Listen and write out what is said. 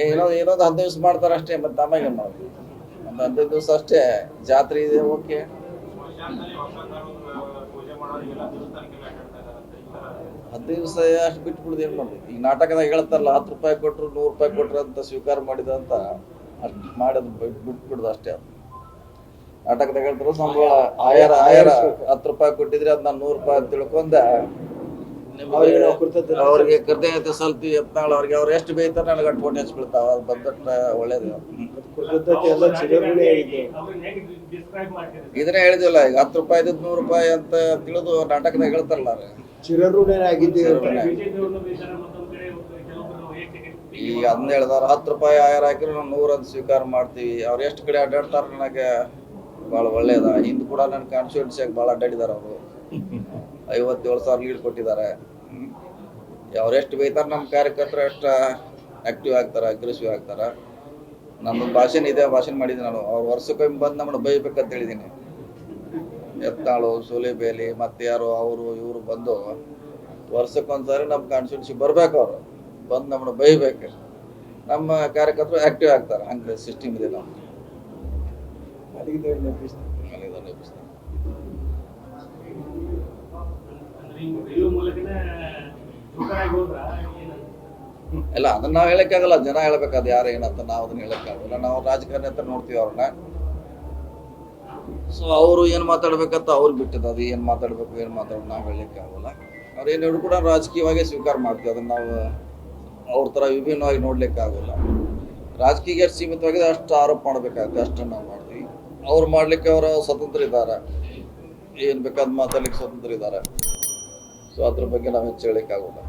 ಇದ್ದಾರೆ. ಏನೋ ಹತ್ತು ಹದಿನೈದು ದಿವಸ ಮಾಡ್ತಾರೆ ಅಷ್ಟೇ, ಮತ್ತೆ ಆಮೇಲೆ ಮಾಡೋದು. ಒಂದು ಹದಿನೈದು ದಿವಸ ಅಷ್ಟೇ, ಜಾತ್ರೆ ಇದೆ, ಓಕೆ. ಹತ್ತು ದಿವಸ ಅಷ್ಟು ಬಿಟ್ಟು ಬಿಡುದು ಏನು ಈಗ ನಾಟಕದಾಗ ಹೇಳ್ತಾರಲ್ಲ, ಹತ್ತು ರೂಪಾಯಿ ಕೊಟ್ಟರು ನೂರು ರೂಪಾಯಿ ಕೊಟ್ಟರು ಅಂತ ಸ್ವೀಕಾರ ಮಾಡಿದ ಅಂತ ಅಷ್ಟು ಮಾಡೋದು ಬಿಟ್ಬಿಡುದು ಅಷ್ಟೇ ಅದು. ನಾಟಕದಾಗ ಹೇಳ್ತಾರೆ ಸಂಬಳ, ಆಯಾರ ಆಯಾರ ಹತ್ತು ರೂಪಾಯಿ ಕೊಟ್ಟಿದ್ರೆ ಅದ್ ನಾನು ನೂರು ರೂಪಾಯಿ ತಿಳ್ಕೊಂಡ ಅವ್ರಿಗೆ ನಾವು ಕೃತಜ್ಞತೆ ಅವ್ರಿಗೆ ಕೃತಜ್ಞತೆ ಸಲ್ತಿ ಎತ್ನಾಳ ಅವ್ರಿಗೆ ಅವ್ರು ಎಷ್ಟು ಬೇಯ್ತಾರ ನನಗೆ ಅಟ್ಟು ಫೋಟೋ ಹಚ್ಬಿಡ್ತಾವ ಅದು ಬಂದಟ್ಟ ಒಳ್ಳೇದು. ಕೃತಜ್ಞತೆ ಎಲ್ಲ ಚಿರಋಣಿ ಆಗಿದೆ ಇದನ್ನೇ ಹೇಳಿದಿಲ್ಲ ಈಗ ಹತ್ತು ರೂಪಾಯಿ ಇದ್ದದ್ದು ನೂರು ರೂಪಾಯಿ ಅಂತ ತಿಳಿದು ನಾಟಕದಾಗ ಹೇಳ್ತಾರಲ್ಲ. ಚಿರಋಣಿ ಆಗಿದ್ದೀವಿ ಈಗ ಅದನ್ನ ಹೇಳ್ದಾರ ಹತ್ತು ರೂಪಾಯಿ ಆಯ್ರ ಹಾಕಿದ್ರು ನಾವು ನೂರ ಅಂತ ಸ್ವೀಕಾರ ಮಾಡ್ತೀವಿ. ಅವ್ರು ಎಷ್ಟು ಕಡೆ ಅಡ್ಡಾಡ್ತಾರ ನನಗೆ ಭಾಳ ಒಳ್ಳೇದ. ಹಿಂದ್ ಕೂಡ ನನ್ನ ಕಾನ್ಸ್ಟಿಟ್ಯೂನ್ಸಿ ಬಹಳ ಅಡ್ಡಾಡಿದಾರ ಅವರು. ಐವತ್ತೇಳು ಸಾವಿರ ಲೀಡ್ ಕೊಟ್ಟಿದ್ದಾರೆ. ಎಷ್ಟು ಬೈತಾರೆ ನಮ್ಮ ಕಾರ್ಯಕರ್ತರು ಎಷ್ಟು ಆಕ್ಟಿವ್ ಆಗ್ತಾರೆ ಅಗ್ರೆಸಿವ್ ಆಗ್ತಾರೆ. ನಮ್ಮ ಭಾಷಣ ಇದೆ ಭಾಷಣ ಮಾಡಿದ್ದೀನಿ ನಾನು. ಅವ್ರು ವರ್ಷಕ್ಕೊಮ್ಮೆ ಬಂದು ನಮ್ಮನ್ನು ಬೈಬೇಕಂತ ಹೇಳಿದ್ದೀನಿ ಎತ್ತಾಳು ಸೂಲಿಬೇಲಿ ಮತ್ತೆ ಯಾರು ಅವರು ಇವರು ಬಂದು ವರ್ಷಕ್ಕೊಂದ್ಸಾರಿ ನಮ್ಮ ಕಾನ್ಸ್ಟಿಟ್ಯೂನ್ಸಿ ಬರ್ಬೇಕು ಅವರು. ಬಂದು ನಮ್ಮನ್ನು ಬೈಬೇಕು. ನಮ್ಮ ಕಾರ್ಯಕರ್ತರು ಆಕ್ಟಿವ್ ಆಗ್ತಾರೆ. ಹಂಗೆ ಸಿಸ್ಟಮ್ ಇದೆ ನಮ್ಮ ಅಲ್ಲಿಗೆ. ಇಲ್ಲ, ಅದನ್ನ ನಾವು ಹೇಳಕ್ಕಾಗಲ್ಲ. ಜನ ಹೇಳ್ಬೇಕಾದ ಯಾರು ಏನಂತ ನಾವು ಅದನ್ನ ಹೇಳಕ್ಕಾಗಲ್ಲ. ನಾವು ರಾಜಕಾರಣಿ ಅಂತ ನೋಡ್ತೀವಿ ಅವ್ರನ್ನ. ಸೊ ಅವರು ಏನು ಮಾತಾಡ್ಬೇಕಂತ ಅವ್ರಿಗೆ ಬಿಟ್ಟದ ಅದು. ಏನು ಮಾತಾಡ್ಬೇಕು, ಏನು ಮಾತಾಡೋದು ನಾವು ಹೇಳಕ್ಕಾಗಲ್ಲ. ಆಗಲ್ಲ ಅವ್ರು ಏನು ಹೇಳಿ ಕೂಡ ರಾಜಕೀಯವಾಗಿ ಸ್ವೀಕಾರ ಮಾಡ್ತೀವಿ. ಅದನ್ನ ನಾವು ಅವ್ರ ತರ ವಿಭಿನ್ನವಾಗಿ ನೋಡ್ಲಿಕ್ಕೆ ಆಗೋಲ್ಲ ರಾಜಕೀಯ ಸೀಮಿತವಾಗಿದೆ ಅಷ್ಟು ಆರೋಪ ಮಾಡ್ಬೇಕಾಗುತ್ತೆ. ಅಷ್ಟನ್ನು ನಾವು ಮಾಡ್ತೀವಿ. ಅವ್ರು ಮಾಡ್ಲಿಕ್ಕೆ ಅವರ ಸ್ವತಂತ್ರ ಇದ್ದಾರೆ ಏನ್ ಬೇಕಾದ್ ಮಾತಾಡ್ಲಿಕ್ಕೆ ಸ್ವತಂತ್ರ ಇದ್ದಾರೆ ಸೊ ಅದ್ರ ಬಗ್ಗೆ ನಾವು ಹೆಚ್ಚು ಹೇಳಲಿಕ್ಕೆ ಆಗೋಲ್ಲ